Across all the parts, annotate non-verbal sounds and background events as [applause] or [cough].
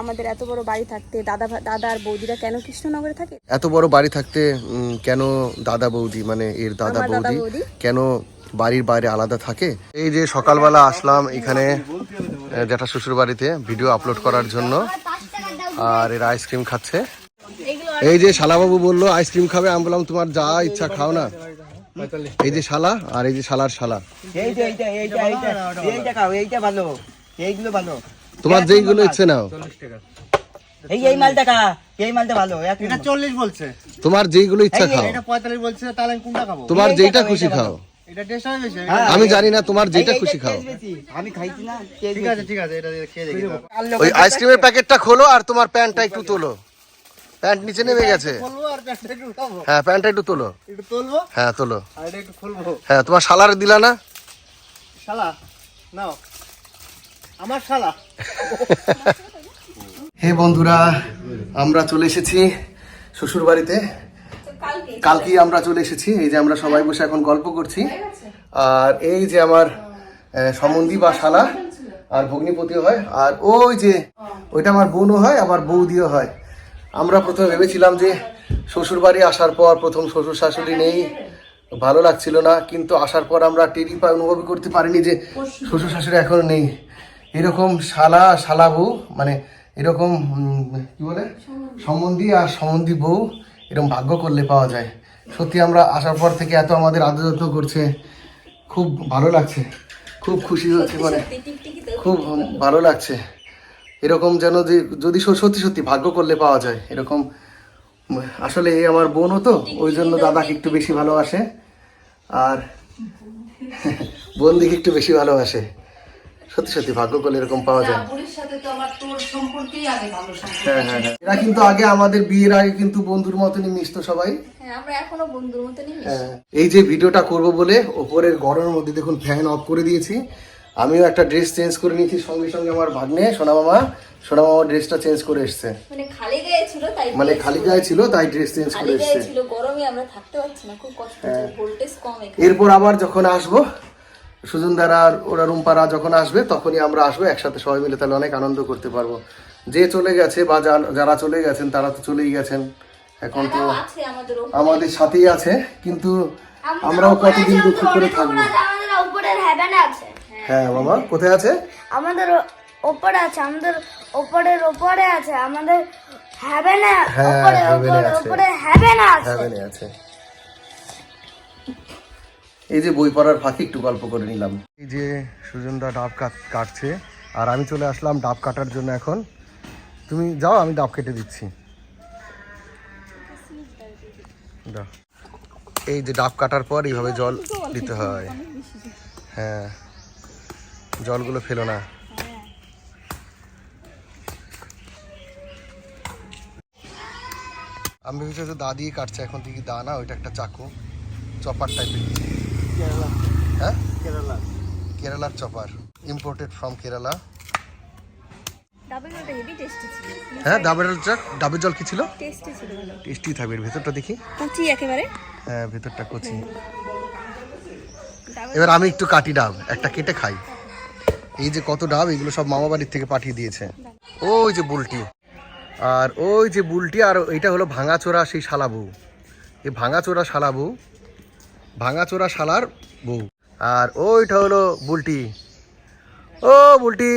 আমাদের এত বড় বাড়ি থাকতে দাদা দাদা আর বৌদিরা কেন কৃষ্ণনগরে থাকে? এত বড় বাড়ি থাকতে উম, কেন দাদা বৌদি মানে এর দাদা বৌদি। কেন বাড়ির বাইরে আলাদা থাকে? এই যে সকালবেলা আসলাম এখানে জ্যাঠা শ্বশুর বাড়িতে ভিডিও আপলোড করার জন্য আর এরা আইসক্রিম খাচ্ছে। এই যে শালাবাবু বলল আইসক্রিম খাবে। আমি বললাম তোমার যা ইচ্ছা খাও না। এই যে শালা আর এই যে শালার শালা। এইটা এইটা এইটা এইটা এইটা খাও এইটা ভালো এইগুলো ভালো তোমার যেইগুলো ইচ্ছে নাও। এই এই মালটা খা এই মালটা ভালো এটা চল্লিশ বলছে। তোমার যেইগুলো ইচ্ছা খাও। এটা পঁয়তাল্লিশ বলছে তাহলে আমি কোনটা খাব? তোমার যেইটা খুশি খাও। এটা টেস্ট হবে বেশি আমি জানি না তোমার যেটা খুশি খাও। আমি খাইছি না ঠিক আছে ঠিক আছে এটা খেয়ে দেখি। ওই আইসক্রিমের প্যাকেটটা খোলো আর তোমার প্যান্টটা একটু তোলো। প্যান্ট নিচে নেমে গেছে। হ্যাঁ প্যান্টটা একটু তোলো? হ্যাঁ তোলো। আর এটা একটু খুলবো। হ্যাঁ তোমার শালার দিলা না? শালা নাও। আমার শালা। হে বন্ধুরা আমরা চলে এসেছি শ্বশুর বাড়িতে কালকেই আমরা চলে এসেছি এই যে আমরা সবাই বসে এখন গল্প করছি। আর এই যে আমার আহ, সম্বন্ধী বা শালা আর ভগ্নিপতি হয় আর ওই যে ওইটা আমার বোনও হয় আবার বৌদিও হয়। আমরা প্রথমে ভেবেছিলাম যে শ্বশুর বাড়ি আসার পর প্রথম শ্বশুর শাশুড়ি নেই ভালো লাগছিল না কিন্তু আসার পর আমরা টেরি পাই অনুভব করতে পারিনি যে শ্বশুর শাশুড়ি এখনও নেই। এরকম শালা শালা বউ মানে এরকম কি বলে? সম্বন্ধী আর সম্বন্ধী বউ এরকম ভাগ্য করলে পাওয়া যায়। সত্যি আমরা আসার পর থেকে এত আমাদের আদর যত্ন করছে। খুব ভালো লাগছে। খুব খুশি হচ্ছে মানে খুব ভালো লাগছে। এরকম যেন যে যদি সত্যি সত্যি ভাগ্য করলে পাওয়া যায় এরকম আসলে এই আমার বোনও তো ওই জন্য দাদাকে একটু বেশি ভালোবাসে। আর [laughs] বোন দিকে একটু বেশি ভালোবাসে। সত্যি সত্যি ভাগ্য করলে এরকম পাওয়া যায়। বোনের সাথে তো আমার তোর সম্পর্কেই আগে ভালো সম্পর্ক। হ্যাঁ হ্যাঁ হ্যাঁ। এরা কিন্তু আগে আমাদের বিয়ের আগে কিন্তু বন্ধুর মতনই মিশতো সবাই। হ্যাঁ আমরা এখনও বন্ধুর মতনই মিশি। হ্যাঁ। এই যে ভিডিওটা করব বলে ওপরের গরমের মধ্যে দেখুন ফ্যান অফ করে দিয়েছি। আমিও একটা ড্রেস চেঞ্জ করে নিয়েছি সঙ্গে সঙ্গে আমার ভাগ্নে সোনা মামা সোনা মামা ড্রেসটা চেঞ্জ করে এসছে। মানে খালি গায়ে ছিল তাই মানে খালি গায়ে ছিল তাই ড্রেস চেঞ্জ করে এসছে। ছিল গরমে আমরা থাকতে পারছি না খুব কষ্ট ভোল্টেজ কম এরপর আবার যখন আসব সুজন দ্বারা আর ওরা রুম্পারা যখন আসবে তখনই আমরা আসব একসাথে সবাই মিলে তাহলে অনেক আনন্দ করতে পারব। যে চলে গেছে বা যারা চলে গেছেন তারা তো চলেই গেছেন। এখন তো আমাদের সাথেই আছে কিন্তু আমরাও কতদিন দুঃখ করে থাকব? হ্যাঁ মামা কোথায় আছে? আমাদের ওপরে আছে আমাদের ওপরের ওপরে আছে আমাদের হ্যাভেনে ওপরে heaven এ ওপরে আছে। ওপরে হ্যাভেন আছে। হ্যাভেনে আছে। এই যে বই পড়ার ফাঁকে একটু গল্প করে নিলাম। এই যে সুজনদা ডাব কাট, কাটছে, আর আমি চলে আসলাম ডাব কাটার জন্য এখন। তুমি যাও, আমি ডাব কেটে দিচ্ছি। এই যে ডাব কাটার পর এইভাবে জল দিতে হয়। হ্যাঁ জলগুলো ফেলো না। আমি ভেবেছি দা দিয়ে কাটছে, এখন থেকে দা না, ওইটা একটা চাকু, চপার টাইপের হ্যাঁ কেরালার চপার ইম্পোর্টেড ফ্রম কেরালা ডাবের জলটা হেভি টেস্টি ছিল। হ্যাঁ ডাবের জল ডাবের জল কি ছিল? টেস্টি ছিল ভালো। টেস্টি থাকবে ভেতরটা দেখি। কুচি একেবারে। হ্যাঁ ভেতরটা কচি। এবার আমি একটু কাটি ডাব একটা কেটে খাই। এই যে কত ডাব এগুলো সব মামা বাড়ির থেকে পাঠিয়ে দিয়েছে। ওই যে বুলটি। আর ওই যে বুলটি আর এইটা হলো ভাঙাচোরা সেই শালাবু। এই ভাঙাচোরা শালা বউ ভাঙাচোরা শালার বউ। আর ওইটা হলো বুলটি। ও বুলটি।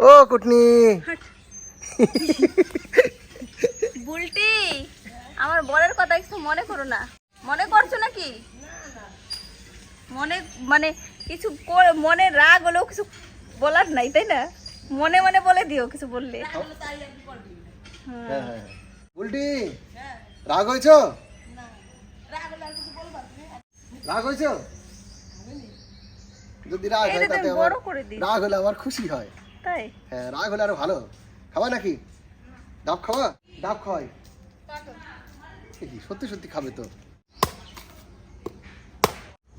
ও কুটনি। বুলটি আমার বরের কথা কিছু মনে করো না। মনে করছ নাকি? মনে মানে কিছু মনে রাগ হলেও কিছু বলার নাই তাই না? মনে মনে বলে দিও কিছু বললে। বুলটি রাগ হয়েছ? রাগ হয়েছ? যদি রাগ হয় তাতে আমার। রাগ হলে আমার খুশি হয়। তাই? হ্যাঁ রাগ হলে আরও ভালো। খাওয়া নাকি? ডাব খাওয়া ডাব খাওয়াই। সত্যি সত্যি খাবে তো।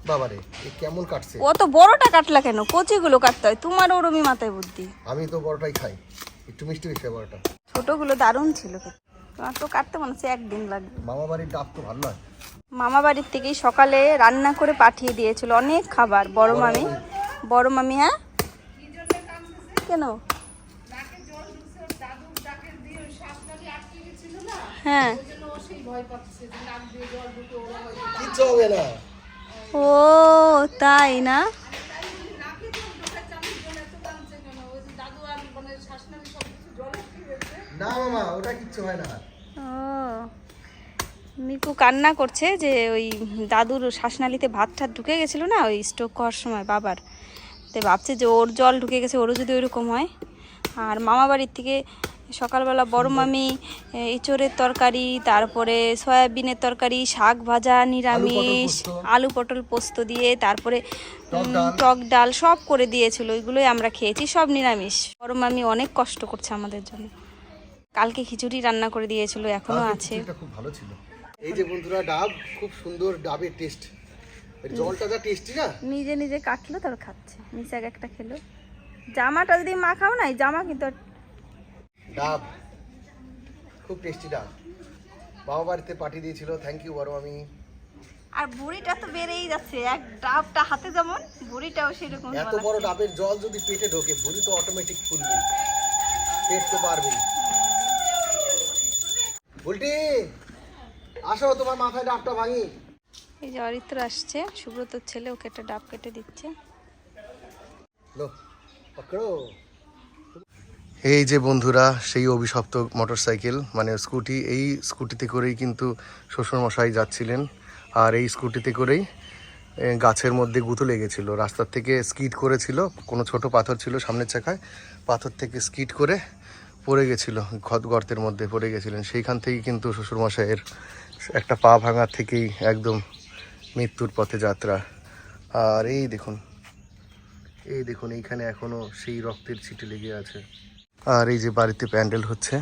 বাবারে এ কেমন কাটছে? ও তো বড়টা কাটলা কেন? কচিগুলো কাটতে হয়। তোমার ওরমি মাথায় বুদ্ধি। আমি তো বড়টাই খাই। একটু মিষ্টি মিষ্টি বড়টা। ছোটগুলো দারুণ ছিল। তোমার তো কাটতে মনে হচ্ছে একদিন লাগবে। মামা বাড়ির ডাব তো ভালো হয় মামা বাড়ির থেকেই সকালে রান্না করে পাঠিয়ে দিয়েছিল। অনেক খাবার। বড় মামি। বড় মামি হ্যাঁ? কেন? হ্যাঁ। ও তাই না? না মামা ওটা কিচ্ছু হয় না। ও। মিকু কান্না করছে যে ওই দাদুর শ্বাসনালীতে ভাত ঠাত ঢুকে গেছিল না ওই স্ট্রোক করার সময় বাবার। তো ভাবছে যে ওর জল ঢুকে গেছে ওরও যদি ওইরকম হয়। আর মামা বাড়ির থেকে সকালবেলা বড় মামি ইঁচড়ের তরকারি তারপরে সয়াবিনের তরকারি শাক ভাজা নিরামিষ আলু পটল পোস্ত দিয়ে তারপরে টক ডাল। সব করে দিয়েছিল ওইগুলোই আমরা খেয়েছি সব নিরামিষ। বড় মামি অনেক কষ্ট করছে আমাদের জন্য। কালকে খিচুড়ি রান্না করে দিয়েছিল এখনও আছে। খুব ভালো ছিল। এই যে বন্ধুরা ডাব খুব সুন্দর ডাবের টেস্ট জলটা যা টেস্টি না? নিজে নিজে কাটলো তার খাচ্ছে। মিশাক একটা খেলো। জামাটা যদি মা খাও নাই? জামা কিন্তু ডাব খুব টেস্টি ডাব। বাবা বাড়িতে পাঠিয়ে দিয়েছিল থ্যাংক ইউ বড় আমি আর বুড়িটা তো বেড়েই যাচ্ছে। এক ডাবটা হাতে যেমন বুড়িটাও সেরকম এত বড় ডাবের জল যদি পেটে ঢোকে বুড়ি তো অটোমেটিক ফুলবে পেট তো পারবেই। উল্টি! আসো তোমার মাথায় ডাবটা ভাঙি। এই যে অরিত্র আসছে সুব্রতর ছেলে ওকে একটা ডাব কেটে দিচ্ছে। এই যে বন্ধুরা সেই অভিশপ্ত মোটরসাইকেল মানে স্কুটি এই স্কুটিতে করেই কিন্তু শ্বশুরমশাই যাচ্ছিলেন। আর এই স্কুটিতে করেই গাছের মধ্যে গুঁতো লেগেছিল। রাস্তার থেকে স্কিড করেছিল কোনো ছোট পাথর ছিল সামনের চাকায় পাথর থেকে স্কিড করে পড়ে গেছিল গর্তের মধ্যে পড়ে গেছিলেন। সেইখান থেকেই কিন্তু শ্বশুরমশাইয়ের একটা পা ভাঙা থেকেই একদম মৃত্যুর পথে যাত্রা। আর এই দেখুন এই দেখুন এইখানে এখনও সেই রক্তের ছিটে লেগে আছে। আর এই যে বাড়িতে প্যান্ডেল হচ্ছে।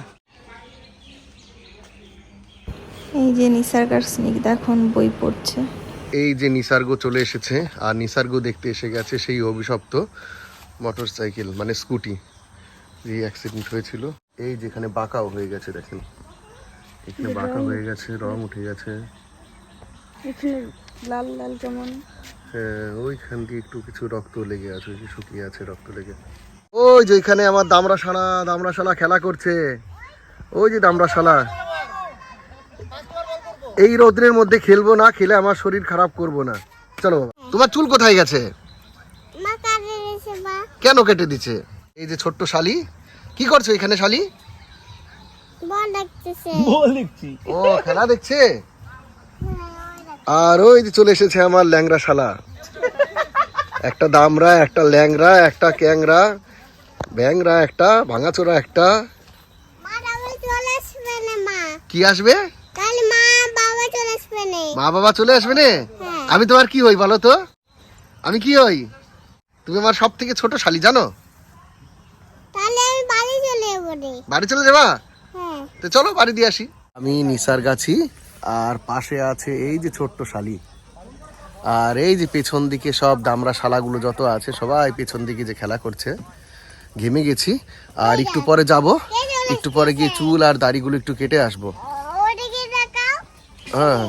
এই যে নিসার্গার স্নিগ্ধা এখন বই পড়ছে। এই যে নিসার্গ চলে এসেছে আর নিসার্গ দেখতে এসে গেছে সেই অভিশপ্ত মোটর সাইকেল মানে স্কুটি যে অ্যাক্সিডেন্ট হয়েছিল। এই যেখানে বাঁকাও হয়ে গেছে দেখেন। এখানে বাঁকা হয়ে গেছে রং উঠে গেছে। এখানে লাল লাল যেমন। হ্যাঁ ওইখান দিয়ে একটু কিছু রক্ত লেগে আছে ওই যে শুকিয়ে আছে রক্ত লেগে। ওই যে এখানে আমার দামরা শালা দামরা শালা খেলা করছে। ওই যে দামরা শালা এই রোদ্রের মধ্যে খেলব না খেলে আমার শরীর খারাপ করব না। চলো বাবা। তোমার চুল কোথায় গেছে? কেন কেটে দিচ্ছে এই যে ছোট্ট শালি। কি করছ এখানে শালি বল ডাকতেছে বল দেখছি ও খেলা দেখছে? আর ওই যে চলে এসেছে আমার ল্যাংরা শালা একটা দামরা একটা ল্যাংরা একটা ক্যাংরা ব্যাংরা একটা ভাঙাচোরা একটা। মা আসবে মা? কি আসবে? মা বাবা চলে আসবে না। মা বাবা চলে আসবে না? হ্যাঁ। আমি তোমার কি হই বলো তো? আমি কি হই? তুমি আমার সব থেকে ছোট শালি জানো? বাড়ি চলে যাব? তো চলো বাড়ি দিয়ে আসি। আমি নিসার গাছি আর পাশে আছে এই যে ছোট্ট শালি। আর এই যে পেছন দিকে সব দামরা শালাগুলো যত আছে সবাই পেছন দিকে যে খেলা করছে। ঘেমে গেছি আর একটু পরে যাব। একটু পরে গিয়ে চুল আর দাড়িগুলো একটু কেটে আসব। ওদিকে হ্যাঁ।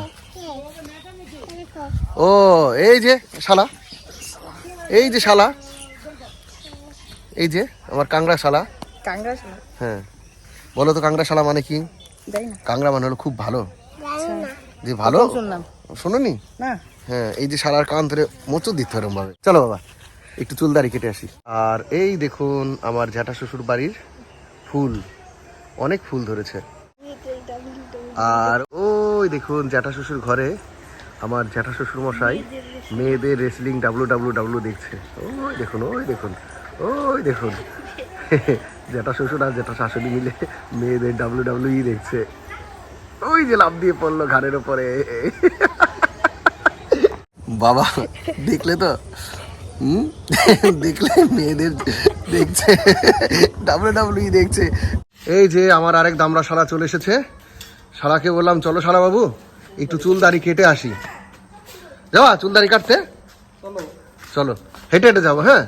ও এই যে শালা। এই যে শালা। এই যে আমার কাংড়া শালা। কাংড়া হ্যাঁ। বলো তো কাংড়া শালা মানে কি? কাংড়া মানে হলো খুব ভালো। যে ভালো? শোনোনি? হ্যাঁ এই যে সারার কান ধরে মোচর দিতে হবে ভাবে চলো বাবা একটু চুল দাড়ি কেটে আসি। আর এই দেখুন আমার জ্যাঠা শ্বশুর বাড়ির ফুল। অনেক ফুল ধরেছে। আর ওই দেখুন জ্যাঠা শ্বশুর ঘরে আমার জ্যাঠা শ্বশুর মশাই মেয়েদের রেসলিং ডাব্লু ডাব্লু ডাব্লু দেখছে। ওই দেখুন ওই দেখুন ওই দেখুন। [laughs] জ্যাঠা শ্বশুর আর জ্যাঠা শাশুড়ি মিলে মেয়েদের ডাব্লু ডাব্লু ই দেখছে। ওই যে লাভ দিয়ে পড়ল ঘাড়ের ওপরে। বাবা দেখলে তো? হুম? দেখলে মেয়েদের দেখছে? ডাব্লু ডাব্লু দেখছে। এই যে আমার আরেক দামরা শালা চলে এসেছে। শালাকে বললাম চলো শালা বাবু একটু চুল দাড়ি কেটে আসি। যাবা চুল দাড়ি কাটতে চলো হেঁটে হেঁটে যাব হ্যাঁ?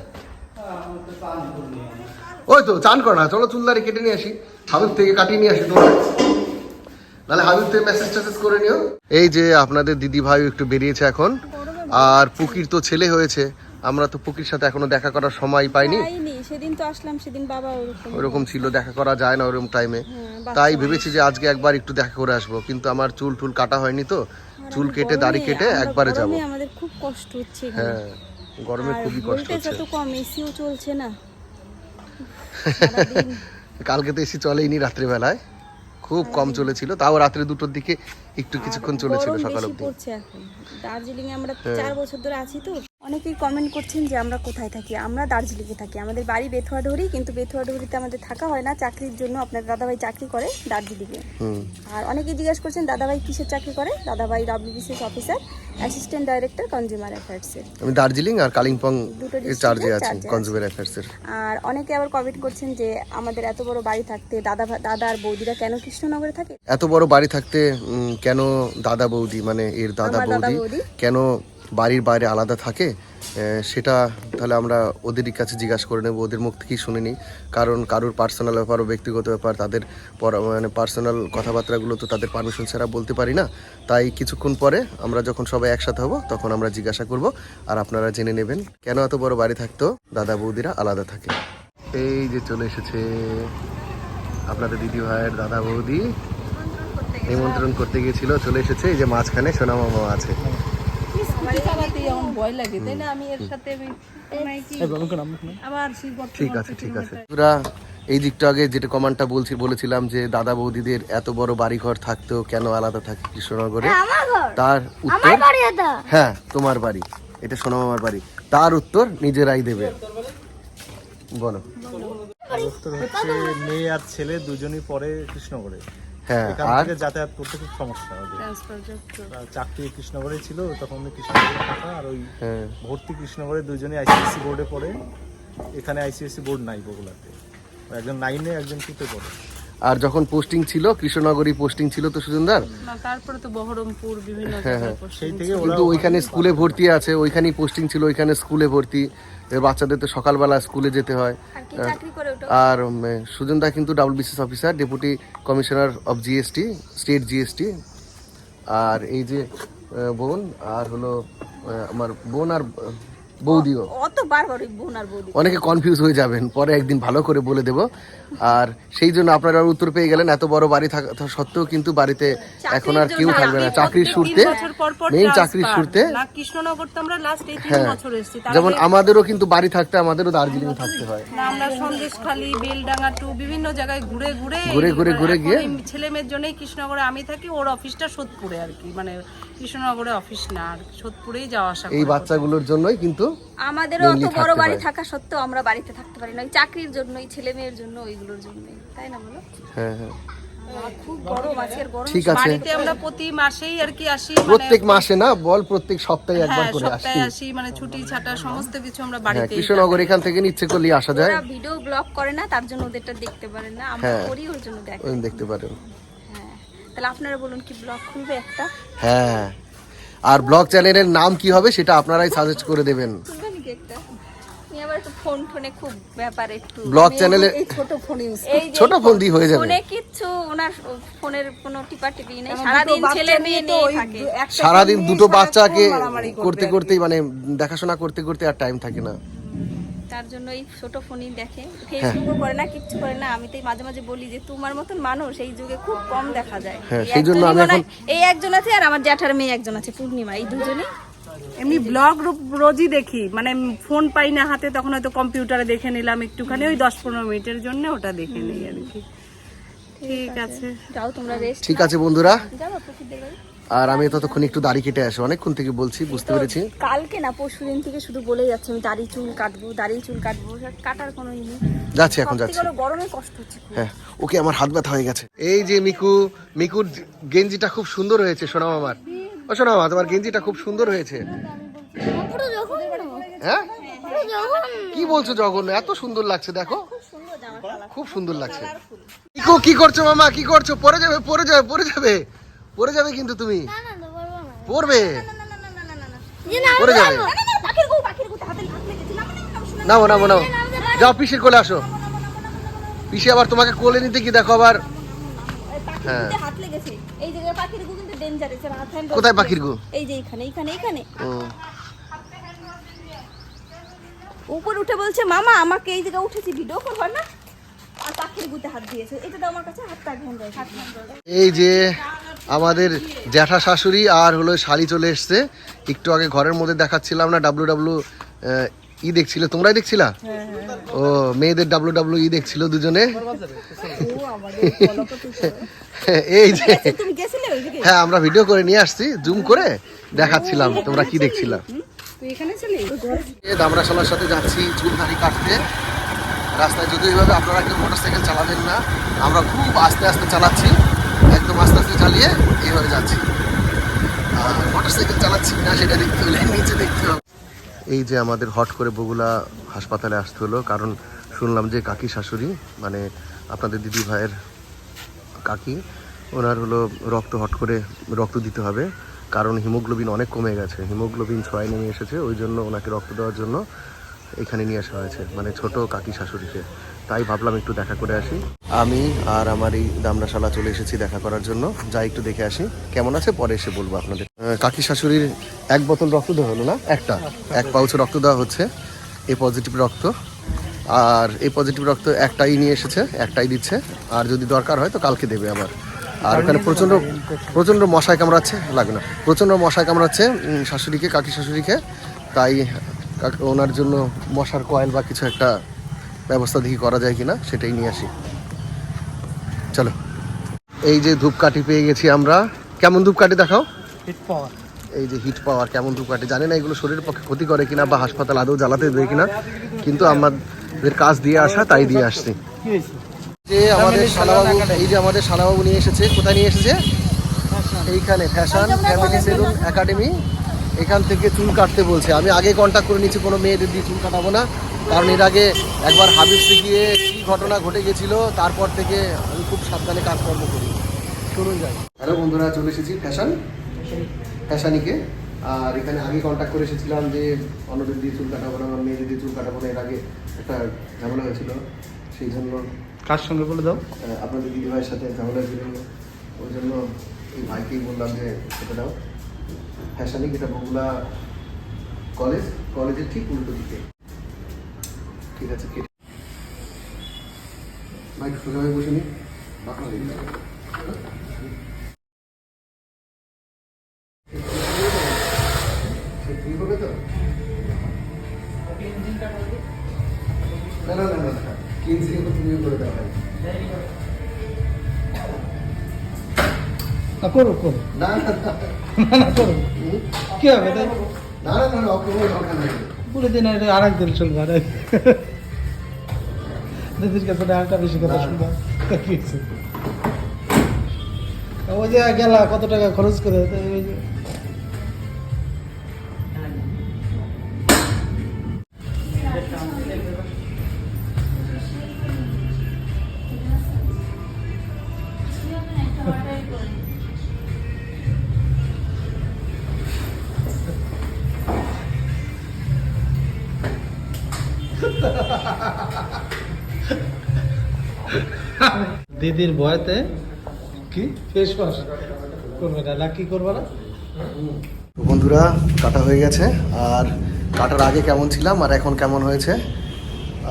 ওই তো চান করো না চলো চুল দাড়ি কেটে নিয়ে আসি। হাবিব থেকে কাটিয়ে নিয়ে আসি তোমার নাহলে হাবিব থেকে মেসেজ টেসেজ করে নিও। এই যে আপনাদের দিদি ভাই একটু বেরিয়েছে এখন আর পুকির তো ছেলে হয়েছে। আমরা তো পুকির সাথে এখনও দেখা করার সময় পাইনি। সেদিন তো আসলাম সেদিন বাবা ওরকম। ছিল দেখা করা যায় না ওরকম টাইমে হ্যাঁ তাই ভেবেছি যে আজকে একবার একটু দেখা করে আসব কিন্তু আমার চুল টুল কাটা হয়নি তো। চুল কেটে দাড়ি কেটে একবারে যাব। আমাদের খুব কষ্ট হচ্ছে হ্যাঁ গরমে খুবই কষ্ট হচ্ছে। এত কম এসিও চলছে না। [laughs] কালকে তো এসি চলেইনি রাত্রিবেলায়। খুব কম চলেছিল তাও রাত্রে দুটোর দিকে একটু কিছুক্ষণ চলেছিল সকাল অবধি। দার্জিলিং এ আমরা হ্যাঁ। চার বছর ধরে আছি তো। অনেকেই কমেন্ট করছেন যে আমরা কোথায় থাকি? আমরা দার্জিলিং এ থাকি। আমাদের বাড়ি বেথুয়াডহরি কিন্তু বেথুয়াডহরিতে আমাদের থাকা হয় না। চাকরির জন্য আপনার দাদাভাই চাকরি করে দার্জিলিং এ আর অনেকেই জিজ্ঞেস করছেন দাদাভাই কিসের চাকরি করে? দাদাভাই WBCS officer assistant director consumer অ্যাফেয়ার্সের আমি দার্জিলিং আর কালিম্পং চার্জে আছি কনজিউমার অ্যাফেয়ার্সের আর অনেকে আবার কমেন্ট করছেন যে আমাদের এত বড় বাড়ি থাকতে দাদা দাদা আর বৌদিরা কেন কৃষ্ণনগরে থাকে? এত বড় বাড়ি থাকতে কেন দাদা বৌদি মানে এর দাদা দাদা বৌদি বৌদি। কেন বাড়ির বাইরে আলাদা থাকে সেটা তাহলে আমরা ওদেরই কাছে জিজ্ঞাসা করে নেব ওদের মুখ থেকেই শুনে নিই। কারণ কারোর পার্সোনাল ব্যাপার ও ব্যক্তিগত ব্যাপার তাদের মানে পার্সোনাল কথাবার্তাগুলো তো তাদের পারমিশন ছাড়া বলতে পারি না। তাই কিছুক্ষণ পরে আমরা যখন সবাই একসাথে হব তখন আমরা জিজ্ঞাসা করব আর আপনারা জেনে নেবেন কেন এত বড় বাড়ি থাকতো দাদা বৌদিরা আলাদা থাকে। এই যে চলে এসেছে আপনাদের দিদি ভাইয়ের দাদা বৌদি। নিমন্ত্রণ করতে গিয়েছিল চলে এসেছে এই যে মাঝখানে সোনা মামা আছে ঠিক আছে ঠিক আছে। পুরা এই দিকটা আগে যেটা কমান্ডটা বলছি বলেছিলাম যে দাদা বৌদিদের এত বড় বাড়ি ঘর থাকতেও কেন আলাদা থাকে কৃষ্ণনগরে? তার উত্তর হ্যাঁ তোমার বাড়ি। এটা সোনা মামার বাড়ি। তার উত্তর নিজেরাই দেবে। বলো। উত্তর হচ্ছে মেয়ে আর ছেলে দুজনই পরে কৃষ্ণগড়ে হ্যাঁ আর? যাতায়াত করতে খুব সমস্যা হবে। আর চাকরি কৃষ্ণগড়ে ছিল তখন কৃষ্ণগড়ে থাকা আর ওই হ্যাঁ। ভর্তি কৃষ্ণগড়ে দুজনে আইসিএসসি বোর্ডে পড়ে। এখানে আইসিএসসি বোর্ড নাই বগুলাতে একজন নাইনে একজন টুতে পড়ে। আর যখন পোস্টিং ছিল কৃষ্ণনগরী পোস্টিং ছিল তো সুজনদার? তারপরে তো বহরমপুর বিভিন্ন হ্যাঁ হ্যাঁ। সেই থেকে কিন্তু ওইখানে স্কুলে ভর্তি আছে ওইখানেই পোস্টিং ছিল ওইখানে স্কুলে ভর্তি। বাচ্চাদের তো সকালবেলা স্কুলে যেতে হয়। আর সুজনদা কিন্তু W BCS officer deputy commissioner of GST state GST আর এই যে বোন আর হলো আমার বোন আর বৌদিও। অত বারবার বোন আর বৌদি। অনেকে কনফিউজ হয়ে যাবেন পরে একদিন ভালো করে বলে দেব। আর সেই জন্য আপনারা উত্তর পেয়ে গেলেন এত বড় বাড়ি থাকা সত্ত্বেও কিন্তু বাড়িতে এখন আর কেউ থাকবে না। চাকরির শুরুতে মেইন চাকরির শুরুতে কৃষ্ণনগর তো আমরা লাস্ট হ্যাঁ। বছর এসেছি। যেমন আমাদেরও কিন্তু বাড়ি থাকতে আমাদেরও দার্জিলিং থাকতে হয়। আমরা সন্দেশখালি বেলডাঙ্গা টু বিভিন্ন জায়গায় ঘুরে ঘুরে ঘুরে ঘুরে ঘুরে গিয়ে? ছেলে মেয়ের জন্যই কৃষ্ণনগরে আমি থাকি ওর অফিসটা সোদপুরে আর কি। মানে কৃষ্ণনগরে অফিস না আর সোদপুরেই যাওয়া আসা এই বাচ্চাগুলোর জন্যই কিন্তু আমাদেরও অত বড় বাড়ি থাকা সত্ত্বেও আমরা বাড়িতে থাকতে পারি না। চাকরির জন্য ছেলে মেয়ের জন্য ওইগুলোর জন্য তাই না বলো? হ্যাঁ হ্যাঁ। ঠিক আছে। আমরা প্রতি মাসেই আর কি আসি মানে প্রত্যেক মাসে না বল প্রত্যেক সপ্তাহে একবার হ্যাঁ করে আসি সপ্তাহে আসি। মানে ছুটি ছাটা সমস্ত কিছু আমরা হ্যাঁ বাড়িতে কৃষ্ণনগর এখান থেকে ইচ্ছে করলে আসা যায়। ভিডিও ব্লগ করে না তার জন্য ওদেরটা দেখতে পারেন না। আমরা হ্যাঁ। করি ওর জন্য দেখতে পারেন। হ্যাঁ। তাহলে আপনারা বলুন কি ব্লগ খুলবে একটা? হ্যাঁ। আর ব্লগ চ্যানেলের নাম কি হবে সেটা আপনারাই সাজেস্ট করে দেবেন। খুলবে নাকি একটা। আমি আবার একটু ফোন ফোনে খুব ব্যাপার একটু। ব্লগ চ্যানেলে- এই ছোট ফোন ইউজ এই যে ছোট ফোন দিয়ে হয়ে যাবে। কিচ্ছু ওনার ফোনের কোনো টিপা নেই। সারাদিন ছেলে মেয়ে নিয়ে থাকে। সারাদিন দুটো বাচ্চাকে করতে করতেই মানে দেখাশোনা করতে করতে আর টাইম থাকে না। তার জন্য এই ছোট ফোনই দেখে। ফেসবুকও করে না কিচ্ছু করে না। আমি তো এই মাঝে মাঝে বলি যে তোমার মতন মানুষ এই যুগে খুব কম দেখা যায়। হ্যাঁ, সেই জন্য আমি এখন- এই একজন আছে আর আমার জ্যাঠার মেয়ে একজন আছে পূর্ণিমা এই দুজনেই। এমনি ব্লগ রোজই দেখি। মানে ফোন পাই না হাতে তখন হয়তো কম্পিউটারে দেখে নিলাম একটুখানি ওই দশ পনেরো মিনিটের জন্য ওটা দেখে নিই আর কি। ঠিক আছে। যাও তোমরা রেস্ট ঠিক আছে বন্ধুরা। বাড়ি। আর আমি ততক্ষণ একটু দাড়ি কেটে আসি অনেকক্ষণ থেকে বলছি বুঝতে পেরেছি। কালকে না পরশু দিন থেকে শুধু বলে যাচ্ছে আমি দাড়ি চুল কাটবো দাড়ি চুল কাটবো কাটার কোনো ই নেই। যাচ্ছি এখন যাচ্ছি। গরমে কষ্ট হচ্ছে হ্যাঁ ওকে আমার হাত ব্যথা হয়ে গেছে। এই যে মিকু মিকুর গেঞ্জিটা খুব সুন্দর হয়েছে সোনাম আমার ও সোনাম তোমার গেঞ্জিটা খুব সুন্দর হয়েছে। হ্যাঁ? কি বলছো জগন্য এত সুন্দর লাগছে দেখো। খুব সুন্দর লাগছে। মিকু কি করছ মামা? কি করছ? পরে যাবে পরে যাবে পরে যাবে। পরে যাবে কিন্তু তুমি না না তো পারব না পড়বে পরে যাবে মানে নাও নাও নাও যাও পিসির কোলে আসো পিসি আবার তোমাকে কোলে নিতে কি দেখো আবার হ্যাঁ। কোথায় পাখির গু এই যে এখানে এখানে এখানে উপর উঠে বলছে মামা আমাকে এই জায়গায় উঠেছি ভিডিও করবার না আর পাখির গুতে হাত দিয়েছে। এটা তো আমার কাছে হাতটা ঘেন রয়েছে। এই যে আমাদের জ্যাঠা শাশুড়ি আর হলো শালি চলে এসছে। একটু আগে ঘরের মধ্যে দেখাচ্ছিলাম না ডাব্লু ডাব্লু ই দেখছিলে? তোমরাই দেখছিলা? ও মেয়েদের ডাব্লু ডাব্লু ই দেখছিল দুজনে। [laughs] এই যে ওইদিকে? হ্যাঁ আমরা ভিডিও করে নিয়ে আসছি জুম করে দেখাচ্ছিলাম তোমরা কি দেখছিলা? তুই এখানে ছিলি? দামরাশালার সাথে যাচ্ছি চুল দাড়ি কাটতে। রাস্তায় যদি এইভাবে আপনারা কেউ মোটরসাইকেল চালাবেন না, আমরা খুব আস্তে আস্তে চালাচ্ছি, একদম আস্তে আস্তে চালিয়ে এইভাবে যাচ্ছি। আর মোটরসাইকেল চালাচ্ছি না সেটা দেখতে হলে নিচে দেখতে হবে। এই যে আমাদের হট করে বগুলা হাসপাতালে আসতে হলো, কারণ শুনলাম যে কাকি শাশুড়ি মানে আপনাদের দিদি ভাইয়ের কাকি, ওনার হলো রক্ত হট করে রক্ত দিতে হবে, কারণ হিমোগ্লোবিন অনেক কমে গেছে, হিমোগ্লোবিন ছয় নেমে এসেছে, ওই জন্য ওনাকে রক্ত দেওয়ার জন্য এখানে নিয়ে আসা হয়েছে মানে ছোট কাকি শাশুড়িকে। তাই ভাবলাম একটু দেখা করে আসি। আমি আর আমার এই দামরাশালা চলে এসেছি দেখা করার জন্য। যাই একটু দেখে আসি। কেমন আছে? পরে এসে বলব আপনাদের। কাকি শাশুড়ির এক বোতল রক্ত দেওয়া হলো না? একটা। এক পাউচ রক্ত দেওয়া হচ্ছে। এ পজিটিভ রক্ত। আর এই পজিটিভ রক্ত একটাই নিয়ে এসেছে, একটাই দিচ্ছে। আর যদি দরকার হয় তো কালকে দেবে আবার। আর ওখানে প্রচণ্ড প্রচণ্ড মশায় কামড়াচ্ছে লাগে না। প্রচণ্ড মশায় কামড়াচ্ছে শাশুড়িকে, কাকি শাশুড়িকে। তাই ওনার জন্য মশার কয়েল বা কিছু একটা ব্যবস্থা দেখি করা যায় কিনা সেটাই নিয়ে আসি। চলো। এই যে ধূপকাঠি পেয়ে গেছি আমরা। কেমন ধূপকাঠি দেখাও? এই যে হিট পাওয়ার কেমন ধূপকাঠি। জানি না এগুলো শরীরের পক্ষে ক্ষতি করে কিনা বা হাসপাতাল আদৌ জ্বালাতে দেবে কিনা কিন্তু আমাদের কাজ দিয়ে আসা তাই দিয়ে আসছি। যে আমাদের শালাবাবু এই যে আমাদের শালাবাবু নিয়ে এসেছে কোথায় নিয়ে এসেছে? এইখানে ফ্যাশন ফ্যামিলি সেলুন একাডেমি। এখান থেকে চুল কাটতে বলছে। আমি আগে কন্ট্যাক্ট করে নিচ্ছি কোনো মেয়েদের দিয়ে চুল কাটাবো না। কারণ এর আগে একবার হাবিবসে গিয়ে কী ঘটনা ঘটে গেছিল তারপর থেকে আমি খুব সাবধানে কাজকর্ম করি। শুনুন যাই। হ্যালো বন্ধুরা চলে এসেছি ফ্যাশন। ফ্যাশানিকে। আর এখানে আগে কন্ট্যাক্ট করে এসেছিলাম যে অন্যদের দিয়ে চুল কাটাবো না আমার মেয়েদের দিয়ে চুল কাটাবো না। এর আগে একটা ঝামেলা হয়েছিল সেই জন্য কার সঙ্গে বলে দাও? আপনাদের দিদি ভাইয়ের সাথে ঝামেলা হয়েছিল। ওই জন্য এই ভাইকেই বললাম যে সেটা দাও। ফ্যাশানিক, এটা বগুলা কলেজ, কলেজের ঠিক উল্টো দিকে। ঠিক আছে, কেটে ভাই একটু সোজা হয়ে বসে নি বাঁকা গেছে। সে ঠিক হবে তুমি করে দেওয়া হয়। করো করো না না না। করো কি হবে তাই? না না না না পুরো দিন আর একদিন চলবে আর। দিদির কাছে আরেকটা বেশি কথা শুনব। তা কি? ওই যে গেলা কত টাকা খরচ করে ওই যে- দিদির ভয়তে কি? ফেস ওয়াশ করবে না না কি করবে না? তো বন্ধুরা কাটা হয়ে গেছে আর কাটার আগে কেমন ছিলাম আর এখন কেমন হয়েছে?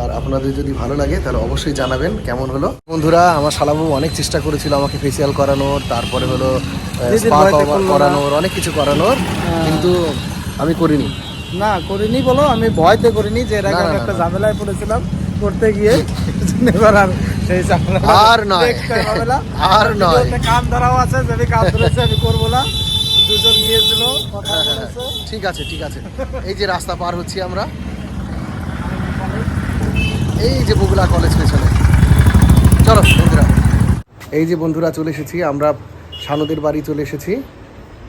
আর আপনাদের যদি ভালো লাগে তাহলে অবশ্যই জানাবেন কেমন হলো। বন্ধুরা আমার শালাবু অনেক চেষ্টা করেছিল আমাকে ফেসিয়াল করানোর তারপরে হলো স্পা করানোর অনেক কিছু করানোর কিন্তু আমি করিনি। না করিনি বলো আমি ভয়তে করিনি যে এর আগে একটা। ঝামেলায় পড়েছিলাম করতে গিয়ে এবার আর সেই আর নয়। আর নয়। কান ধরাও আছে যদি কান ধরেছে আমি করব না। দুজন গিয়েছিল ঠিক আছে ঠিক আছে। এই যে রাস্তা পার হচ্ছি আমরা। এই যে বগুলা কলেজ পেছনে। চলো বন্ধুরা। এই যে বন্ধুরা চলে এসেছি আমরা শানুদের বাড়ি চলে এসেছি।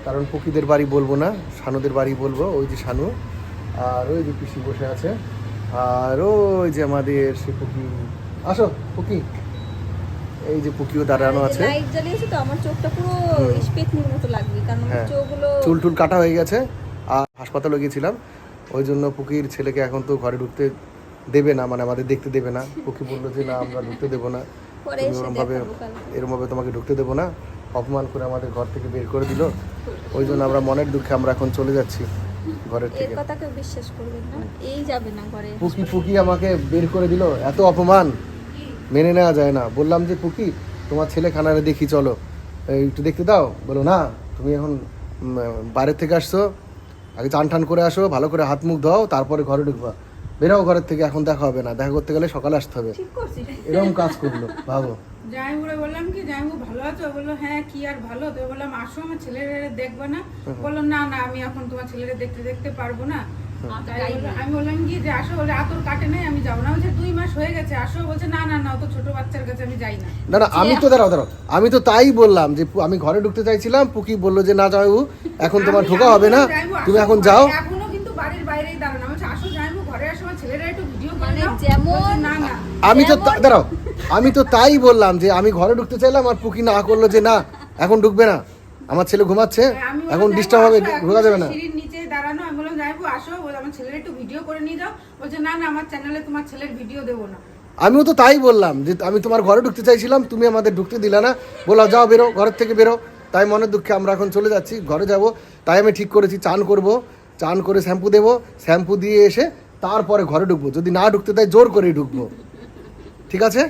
কারণ পকিদের বাড়ি বলব না শানুদের বাড়ি বলব ওই যে সানু আর ওই যে পিসি বসে আছে। আর ওই যে আমাদের সে পুকি। আসো পুকি। এই যে পুকিও দাঁড়ানো আছে। লাইট জ্বালিয়েছে তো আমার চোখটা পুরো স্পেকনির মতো লাগবে কারণ হ্যাঁ। চোখগুলো চুল টুল কাটা হয়ে গেছে আর হাসপাতালে গিয়েছিলাম। ওই জন্য পুকির ছেলেকে এখন তো ঘরে ঢুকতে দেবে না মানে আমাদের দেখতে দেবে না। পুকি বলল যে না আমরা ঢুকতে দেবো না। কালকে। এরমভাবে তোমাকে ঢুকতে দেবো না। অপমান করে আমাদের ঘর থেকে বের করে দিল। ওই জন্য আমরা মনের দুঃখে আমরা এখন চলে যাচ্ছি ঘরের থেকে। কথা কেউ বিশ্বাস করবেন না এই যাবে না ঘরে। পুকি পুকি আমাকে বের করে দিল। এত অপমান। মেনে নেওয়া যায় না। বললাম যে পুকি তোমার ছেলে খানারে দেখি চলো। একটু দেখতে দাও। বলো না তুমি এখন বাইরের থেকে আসছো। আগে চান টান করে আসো ভালো করে হাত মুখ দাও তারপরে ঘরে ঢুকবা। বেরাও ঘরের থেকে এখন দেখা হবে না। দেখা করতে গেলে সকালে আসতে হবে। এরকম কাজ করল ভাবো। জামাইবুড়ে বললাম কি জামাইবু ভালো আছো? বলল হ্যাঁ কি আর ভালো? তো বললাম আসো আমার ছেলেরে দেখবে না? বলল না না আমি এখন তোমার ছেলেরে দেখতে দেখতে পারব না। আমি বললাম কি যে আসো বলে আতর কাটে নাই আমি যাব না বলছে দুই মাস হয়ে গেছে আসো বলছে না না না অত ছোট বাচ্চার কাছে আমি যাই না না না আমি তো দাঁড়াও দাঁড়াও। আমি তো তাই বললাম যে আমি ঘরে ঢুকতে চাইছিলাম পুকি বলল যে না যাও এখন তোমার ঢোকা হবে না তুমি এখন যাও। এখনও কিন্তু বাড়ির বাইরেই দাঁড়ানো। বলছে আসো যাইবো ঘরে আসো ছেলেরা একটু ভিডিও মানে যেমন- না না আমি তো তা- দাঁড়াও আমি তো তাই বললাম যে আমি ঘরে ঢুকতে চাইলাম আর পুকি না করল যে না এখন ঢুকবে না আমার ছেলে ঘুমাচ্ছে এখন ডিস্টার্ব হবে ঢোকা যাবে না। আমি আসো বলে আমার ছেলের একটু ভিডিও করে নিয়ে যাও। বলছে না না আমার চ্যানেলে তোমার ছেলের ভিডিও দেবো না। আমিও তো তাই বললাম যে আমি তোমার ঘরে ঢুকতে চাইছিলাম তুমি আমাদের ঢুকতে দিলে না। বলো যাও বেরো ঘরের থেকে বেরো। তাই মনের দুঃখে আমরা এখন চলে যাচ্ছি ঘরে যাব। তাই আমি ঠিক করেছি চান করব। চান করে শ্যাম্পু দেবো। শ্যাম্পু দিয়ে এসে তারপরে ঘরে ঢুকবো। যদি না ঢুকতে দেয় জোর করেই ঢুকবো। ঠিক আছে?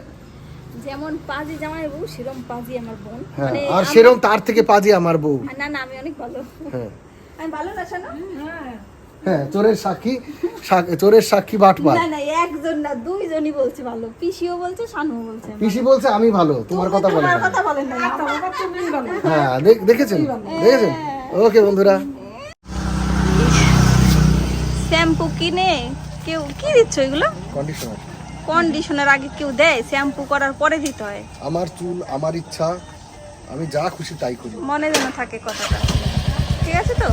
যেমন পাজি জামাই বউ সেরকম পাজি আমার বোন। হ্যাঁ মানে আর সেরকম তার থেকে পাজি আমার বউ। না না আমি অনেক ভালো। হ্যাঁ। আমি ভালো না শোনো? হ্যাঁ। চোরের সাক্ষী চোরের সাক্ষী বাটপার না না একজন না দুইজনই বলছে ভালো। পিসিও বলছে শানুও বলছে পিসি বলছে আমি ভালো তোমার কথা বলে তোমার না। কথা বলেন না। হ্যাঁ দেখ- দেখেছেন? দেখেছেন? ওকে বন্ধুরা। শ্যাম্পু কিনে কেউ কি দিচ্ছ এগুলো? কন্ডিশনার। কন্ডিশনার আগে কেউ দেয় শ্যাম্পু করার পরে দিতে হয়। আমার চুল আমার ইচ্ছা আমি যা খুশি তাই করি। মনে যেন থাকে কথাটা। ঠিক আছে তো?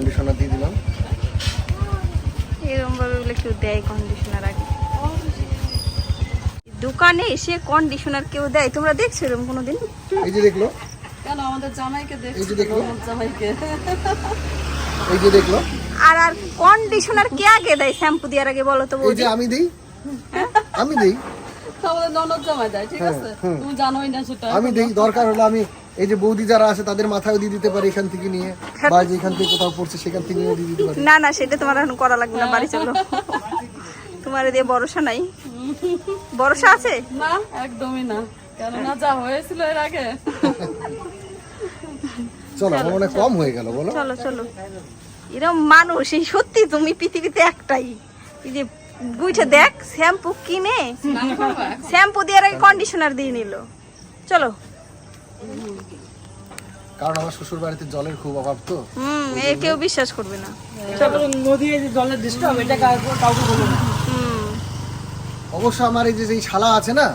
কন্ডিশনার দিয়ে দিলাম। এরকম বলে কেউ দেয় কন্ডিশনার আগে। দোকানে এসে কন্ডিশনার কেউ দেয় তোমরা দেখছ এরকম কোনোদিন? এই যে দেখল। কেন আমাদের জামাইকে এই যে দেখল। জামাইকে। এই যে দেখল। আর আর কন্ডিশনার কে আগে দেয়? শ্যাম্পু দেওয়ার আগে বলো তো এই যে আমি দিই। আমি দিই। আমাদের ননদ জামাই দেয় ঠিক আছে? তুমি জানোই না সেটা। আমি দিই দরকার হলো আমি এই যে বৌদি যারা আছে তাদের মাথায় দিয়ে দিতে পারি এখান থেকে নিয়ে বা যেখান থেকে কোথাও পড়ছে সেখান থেকে নিয়ে দিয়ে দিতে পারি। না না সেটা তোমার এখন করা লাগবে না বাড়ি চলো। তোমার দিয়ে ভরসা নাই? ভরসা আছে? না একদমই না। কেননা যা হয়েছিল এর আগে। চলো আমার কম হয়ে গেল বলো। চলো চলো। এরকম মানুষ এই সত্যি তুমি পৃথিবীতে একটাই। এই যে বুঝে দেখ শ্যাম্পু কিনে শ্যাম্পু দেওয়ার আগে কন্ডিশনার দিয়ে নিল। চলো। কারণ আমার শ্বশুর বাড়িতে জলের খুব অভাব তো। হুম এ কেউ বিশ্বাস করবে না। নদী এই যে জলের ডিস্টার্ব এটা কাউকে না। অবশ্য আমার এই যে এই শালা আছে না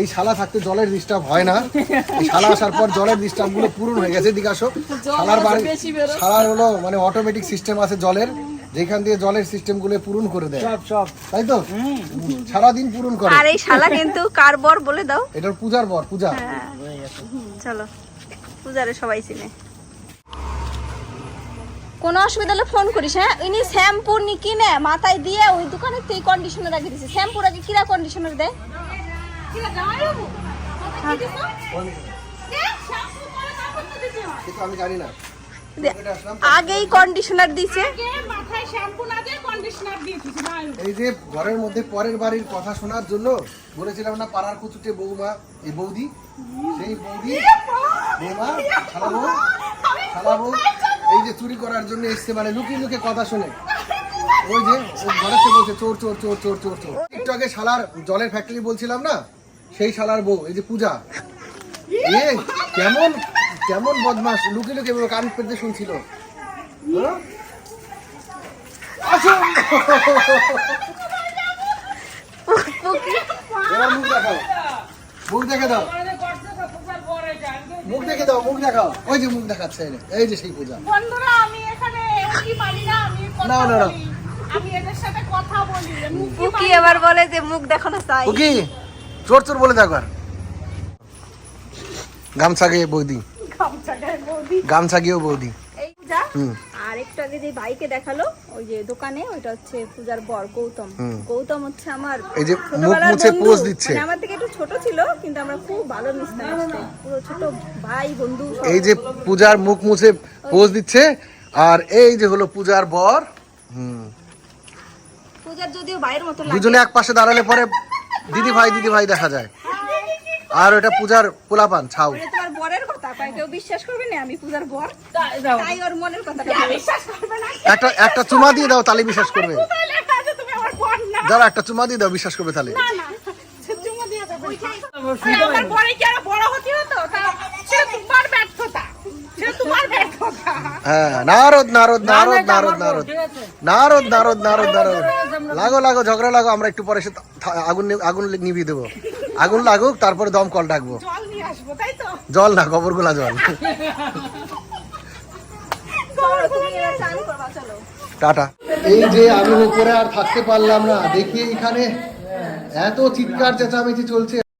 এই শালা থাকতে জলের ডিস্টার্ব হয় না। এই শালা আসার পর জলের ডিস্টার্বগুলো পূরণ হয়ে গেছে এদিকে আসো। শালার বাড়ি শালার হলো মানে অটোমেটিক সিস্টেম আছে জলের। যেখান দিয়ে জলের সিস্টেমগুলো পূরণ করে দেয়। সব সব। তাই তো? সারাদিন পূরণ করে। আর এই শালা কিন্তু কার বর বলে দাও। এটার পূজার বর পূজা। হ্যাঁ। চলো পূজারে সবাই চিনে। কোনো অসুবিধা হলে ফোন করিস হ্যাঁ? ইনি শ্যাম্পু নি কিনে মাথায় দিয়ে ওই দোকানে তুই কন্ডিশনার আগে দিছে শ্যাম্পুর আগে কিরা কন্ডিশনার দেয় কিন্তু আমি জানি না। আগেই কন্ডিশনার দিছে। এই যে ঘরের মধ্যে পরের বাড়ির কথা শোনার জন্য বলেছিলাম না পাড়ার কুচুটে বৌমা এই বৌদি সেই বৌদি বৌমা শালা বউ এই যে চুরি করার জন্য এসছে মানে লুকিয়ে লুকিয়ে কথা শুনে। ওই যে ও ঘরেতে বলছে চোর চোর চোর চোর চোর চোর। একটু আগে শালার জলের ফ্যাক্টরি বলছিলাম না সেই শালার বউ এই যে পূজা। এ কেমন কেমন বদমাস লুকিয়ে লুকিয়ে কান পেতে শুনছিল? এবার মুখ দেখাও। মুখ দেখে দাও। মুখ দেখে দাও মুখ দেখাও। ওই যে মুখ দেখাচ্ছে এই যে, এই যে সেই পূজা। বন্ধুরা আমি এখানে উকি মারি না আমি না, না, না। বলি। আমি এদের সাথে কথা বলি। মুখি কি আবার বলে যে মুখ চাই চোর চোর বলে দেখো গামছা গিয়ে বৌদি গামছা গিয়েও বৌদি। এই পূজা আর একটু আগে যে ভাইকে দেখাল ওই যে দোকানে ওইটা হচ্ছে পূজার বর গৌতম। গৌতম হচ্ছে আমার এই যে মুখ মুছে পোজ দিচ্ছে। মানে আমার থেকে একটু ছোট ছিল কিন্তু আমরা খুব ভালো মিশতাম পুরো ছোট ভাই বন্ধু এই যে পূজার মুখ মুছে পোজ দিচ্ছে আর এই যে হলো পূজার বর। হুম। পূজার যদিও বাইরের মতো লাগে। দুজনে এক পাশে দাঁড়ালে পরে দিদি ভাই দিদি ভাই দেখা যায়। আর ওটা পূজার পোলাপান ছাউ। বরের কথা তাই কেউ বিশ্বাস করবে না আমি পূজার বর? তাই ওর মনের কথা বিশ্বাস করবে না। একটা একটা চুমা দিয়ে দাও তাহলে বিশ্বাস করবে। না? দাঁড়া একটা চুমা দিয়ে দাও বিশ্বাস করবে তাহলে আমার পরে কি আরও বড় হতে হতো? তা- সে তোমার ব্যর্থতা সে তোমার ব্যর্থতা। হ্যাঁ নারদ নারদ নারদ নারদ নারদ। নারদ নারদ নারদ নারদ। লাগো লাগো ঝগড়া লাগো আমরা একটু পরে আগুন আগুন নিভিয়ে দেবো। আগুন লাগুক তারপরে দম কল ডাকবো জল না কবরগুলা জল। টাটা। এই যে আমি উপরে আর থাকতে পারলাম না, দেখি এখানে এত চিৎকার চেঁচামেচি চলছে।